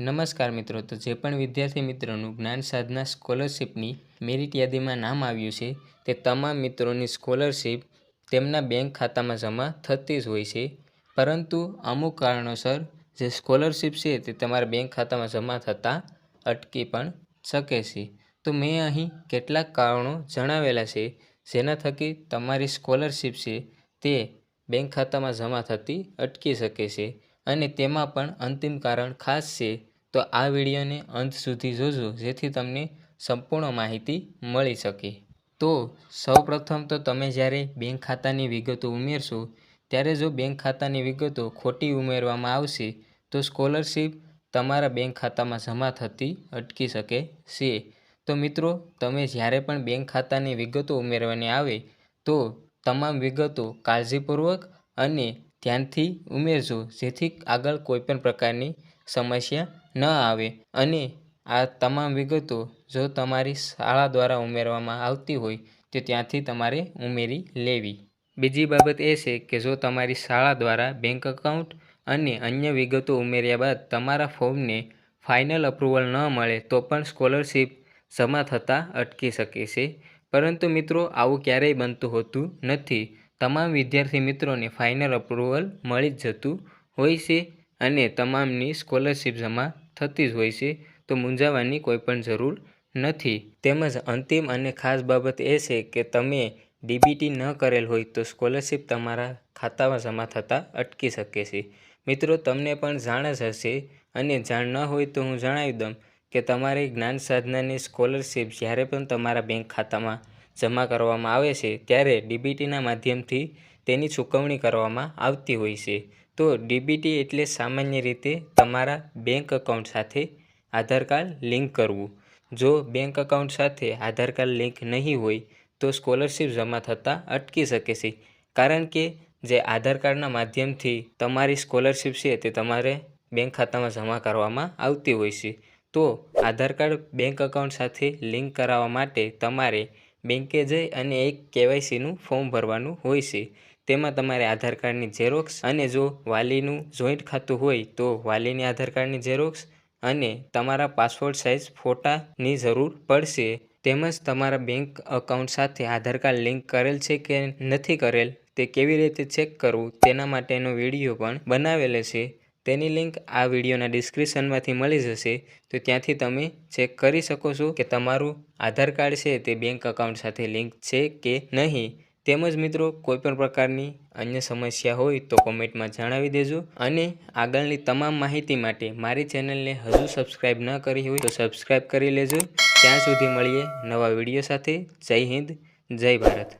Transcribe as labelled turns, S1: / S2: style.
S1: નમસ્કાર મિત્રો, તો જે પણ વિદ્યાર્થી મિત્રોનું જ્ઞાન સાધના સ્કોલરશિપની મેરિટ યાદીમાં નામ આવ્યું છે, તે તમામ મિત્રોની સ્કોલરશિપ તેમના બેંક ખાતામાં જમા થતી જ હોય છે. પરંતુ અમુક કારણોસર જે સ્કોલરશિપ છે, તે તમારા બેંક ખાતામાં જમા થતાં અટકી પણ શકે છે. તો મેં અહીં કેટલાક કારણો જણાવેલા છે, જેના થકી તમારી સ્કોલરશિપ છે, તે બેંક ખાતામાં જમા થતી અટકી શકે છે અને તેમાં પણ અંતિમ કારણ ખાસ છે તો આ વિડીયોને અંત સુધી જોજો, જેથી તમને સંપૂર્ણ માહિતી મળી શકે. તો સૌપ્રથમ તો તમે જ્યારે બેંક ખાતાની વિગતો ઉમેરશો, ત્યારે જો બેંક ખાતાની વિગતો ખોટી ઉમેરવામાં આવશે, તો સ્કોલરશીપ તમારા બેંક ખાતામાં જમા થતી અટકી શકે છે. તો મિત્રો, તમે જ્યારે પણ બેંક ખાતાની વિગતો ઉમેરવાની આવે, તો તમામ વિગતો કાળજીપૂર્વક અને ધ્યાનથી ઉમેરજો, જેથી આગળ કોઈપણ પ્રકારની સમસ્યા ન આવે. અને આ તમામ વિગતો જો તમારી શાળા દ્વારા ઉમેરવામાં આવતી હોય, તો ત્યાંથી તમારે ઉમેરી લેવી. બીજી બાબત એ છે કે જો તમારી શાળા દ્વારા બેંક એકાઉન્ટ અને અન્ય વિગતો ઉમેર્યા બાદ તમારા ફોર્મને ફાઇનલ અપ્રુવલ ન મળે, તો પણ સ્કોલરશિપ જમા થતાં અટકી શકે છે. પરંતુ મિત્રો, આવું ક્યારેય બનતું હોતું નથી. તમામ વિદ્યાર્થી મિત્રોને ફાઇનલ અપ્રુવલ મળી જ જતું હોય છે. અને તમામની સ્કોલરશીપ જમા થતી જ હોય છે, તો મૂંઝાવાની કોઈ પણ જરૂર નથી. તેમજ અંતિમ અને ખાસ બાબત એ છે કે તમે ડીબીટી ન કરેલ હોય તો સ્કોલરશીપ તમારા ખાતામાં જમા થતાં અટકી શકે છે. મિત્રો, તમને પણ જાણ જ હશે અને જાણ ન હોય તો હું જણાવી દઉં કે તમારી જ્ઞાન સાધનાની સ્કોલરશીપ જ્યારે પણ તમારા બેંક ખાતામાં જમા કરવામાં આવે છે, ત્યારે ડીબીટીના માધ્યમથી તેની ચૂકવણી કરવામાં આવતી હોય છે. તો ડીબીટી એટલે સામાન્ય રીતે તમારા બેંક એકાઉન્ટ સાથે આધાર કાર્ડ લિંક કરવું. જો બેંક એકાઉન્ટ સાથે આધાર કાર્ડ લિંક નહીં હોય, તો સ્કોલરશિપ જમા થતાં અટકી શકે છે. કારણ કે જે આધાર કાર્ડના માધ્યમથી તમારી સ્કોલરશિપ છે, તે તમારે બેંક ખાતામાં જમા કરવામાં આવતી હોય છે. તો આધાર કાર્ડ બેંક એકાઉન્ટ સાથે લિંક કરાવવા માટે તમારે બેંકે જઈ અને એક કેવાયસીનું ફોર્મ ભરવાનું હોય છે. તેમાં તમારે આધાર કાર્ડની ઝેરોક્સ અને જો વાલીનું જોઈન્ટ ખાતું હોય તો વાલીની આધાર કાર્ડની ઝેરોક્સ અને તમારા પાસપોર્ટ સાઇઝ ફોટાની જરૂર પડશે. તેમજ તમારા બેંક એકાઉન્ટ સાથે આધાર કાર્ડ લિંક કરેલ છે કે નથી કરેલ તે કેવી રીતે ચેક કરવું તેના માટેનો વીડિયો પણ બનાવેલો છે. તેની લિંક આ વિડીયોના ડિસ્ક્રિપ્શનમાંથી મળી જશે. તો ત્યાંથી તમે ચેક કરી શકો છો કે તમારું આધાર કાર્ડ છે તે બેંક અકાઉન્ટ સાથે લિંક છે કે નહીં. તેમજ મિત્રો, કોઈપણ પ્રકારની અન્ય સમસ્યા હોય તો કોમેન્ટમાં જણાવી દેજો. અને આગળની તમામ માહિતી માટે મારી ચેનલને હજુ સબસ્ક્રાઈબ ન કરી હોય તો સબસ્ક્રાઈબ કરી લેજો. ત્યાં સુધી મળીએ નવા વીડિયો સાથે. જય હિન્દ, જય ભારત.